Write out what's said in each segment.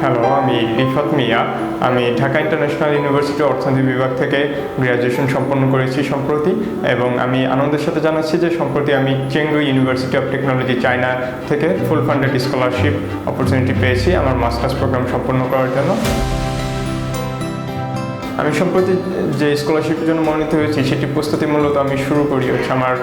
Hello, আমি রিফাত মিয়া। আমি Dhaka international university অর্থনীতি বিভাগ থেকে গ্র্যাজুয়েশন সম্পন্ন করেছি সম্প্রতি এবং আমি আনন্দের সাথে জানাচ্ছি যে সম্প্রতি আমি Chengdu university of technology China থেকে ফুল ফান্ডেড স্কলারশিপ অপরচুনিটি পেয়েছি আমার মাস্টার্স প্রোগ্রাম সম্পন্ন করার জন্য। আমি সম্প্রতি যে স্কলারশিপের জন্য মনোনীত হয়েছি, সেটি প্রস্তুতি মূলত আমি শুরু করি। হচ্ছে আমার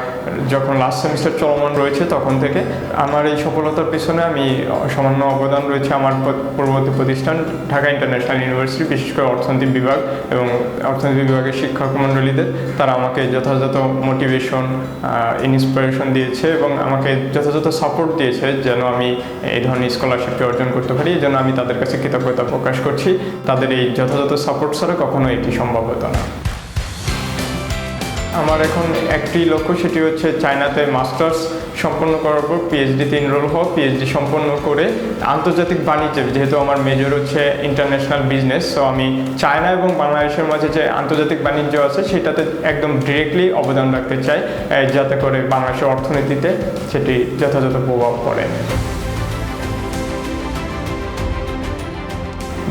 যখন লাস্ট সেমিস্টার চলমান রয়েছে, তখন থেকে আমার এই সফলতার পেছনে আমি সামান্য অবদান রয়েছে আমার পূর্ববর্তী প্রতিষ্ঠান, ঢাকা ইন্টারন্যাশনাল ইউনিভার্সিটি, বিশেষ করে অর্থনীতি বিভাগ এবং অর্থনীতি বিভাগের শিক্ষক মণ্ডলীদের। তারা আমাকে যথাযথ মোটিভেশন ইন্সপিরেশন দিয়েছে এবং আমাকে যথাযথ সাপোর্ট দিয়েছে যেন আমি এই ধরনের স্কলারশিপটি অর্জন করতে পারি। এই জন্য আমি তাদের কাছে কৃতজ্ঞতা প্রকাশ করছি। তাদের এই যথাযথ সাপোর্ট ছাড়া কখনো এটি সম্ভব হতো না। আমার এখন একটি লক্ষ্য, সেটি হচ্ছে চায়নাতে মাস্টার্স সম্পন্ন করার পর পিএইচডিতে এনরোল হওয়া পিএইচডি সম্পন্ন করে আন্তর্জাতিক বাণিজ্যে, যেহেতু আমার মেজর হচ্ছে ইন্টারন্যাশনাল বিজনেস সো আমি চায়না এবং বাংলাদেশের মাঝে যে আন্তর্জাতিক বাণিজ্য আছে, সেটাতে একদম ডিরেক্টলি অবদান রাখতে চাই যাতে করে বাংলাদেশের অর্থনীতিতে সেটি যথাযথ প্রভাব পড়ে।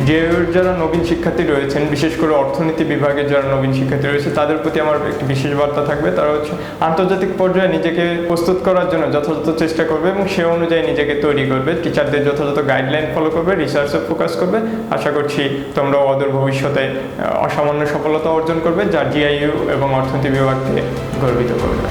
ডিএর যারা নবীন শিক্ষার্থী রয়েছেন, বিশেষ করে অর্থনীতি বিভাগের যারা নবীন শিক্ষার্থী রয়েছে, তাদের প্রতি আমার একটি বিশেষ বার্তা থাকবে। তারা হচ্ছে আন্তর্জাতিক পর্যায়ে নিজেকে প্রস্তুত করার জন্য যথাযথ চেষ্টা করবে এবং সে অনুযায়ী নিজেকে তৈরি করবে। টিচারদের যথাযথ গাইডলাইন ফলো করবে রিসার্চে ফোকাস করবে। আশা করছি তোমরা অদূর ভবিষ্যতে অসামান্য সফলতা অর্জন করবে, যা ডিআইইউ এবং অর্থনীতি বিভাগকে গর্বিত করবে।